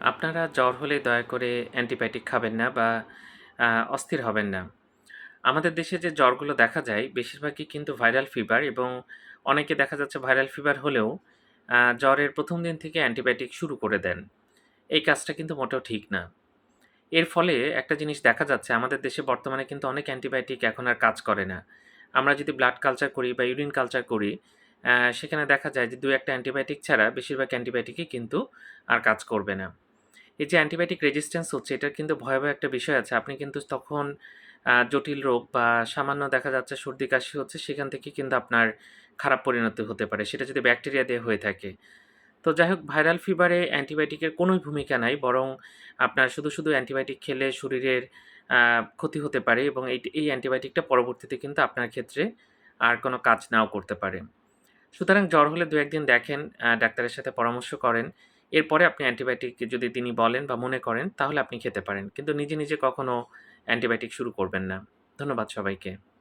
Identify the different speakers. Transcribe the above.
Speaker 1: আপনারা জ্বর হলে দয়া করে অ্যান্টিবায়োটিক খাবেন না বা অস্থির হবেন না। আমাদের দেশে যে জ্বরগুলো দেখা যায় বেশিরভাগই কিন্তু ভাইরাল ফিভার এবং অনেকে দেখা যাচ্ছে ভাইরাল ফিভার হলেও জ্বরের প্রথম দিন থেকে অ্যান্টিবায়োটিক শুরু করে দেন। এই কাজটা কিন্তু মোটেও ঠিক না। এর ফলে একটা জিনিস দেখা যাচ্ছে আমাদের দেশে বর্তমানে কিন্তু অনেক অ্যান্টিবায়োটিক এখন আর কাজ করে না। আমরা যদি ব্লাড কালচার করি বা ইউরিন কালচার করি, সেখানে দেখা যায় যে দু একটা অ্যান্টিবায়োটিক ছাড়া বেশিরভাগ অ্যান্টিবায়োটিকই কিন্তু আর কাজ করবে না। এই যে অ্যান্টিবায়োটিক রেজিস্ট্যান্স হচ্ছে এটার কিন্তু ভয়াবহ একটা বিষয় আছে। আপনি কিন্তু তখন জটিল রোগ বা সামান্য দেখা যাচ্ছে সর্দি-কাশি হচ্ছে সেখান থেকে কিন্তু আপনার খারাপ পরিণতি হতে পারে। সেটা যদি ব্যাকটেরিয়া দিয়ে হয়ে থাকে। তো যাই হোক ভাইরাল ফিভারে অ্যান্টিবায়োটিকের কোনোই ভূমিকা নাই। বরং আপনার শুধু, শুধু অ্যান্টিবায়োটিক খেলে শরীরের ক্ষতি হতে পারে এবং এই এই অ্যান্টিবায়োটিকটা পরবর্তীতে কিন্তু আপনার ক্ষেত্রে আর কোনো কাজ নাও করতে পারে। সুতরাং জ্বর হলে দু একদিন দেখেন, ডাক্তারের সাথে পরামর্শ করেন। এরপরে আপনি অ্যান্টিবায়োটিক যদি তিনি বলেন বা মনে করেন তাহলে আপনি খেতে পারেন। কিন্তু নিজে, নিজে কখনো অ্যান্টিবায়োটিক শুরু করবেন না। ধন্যবাদ সবাইকে।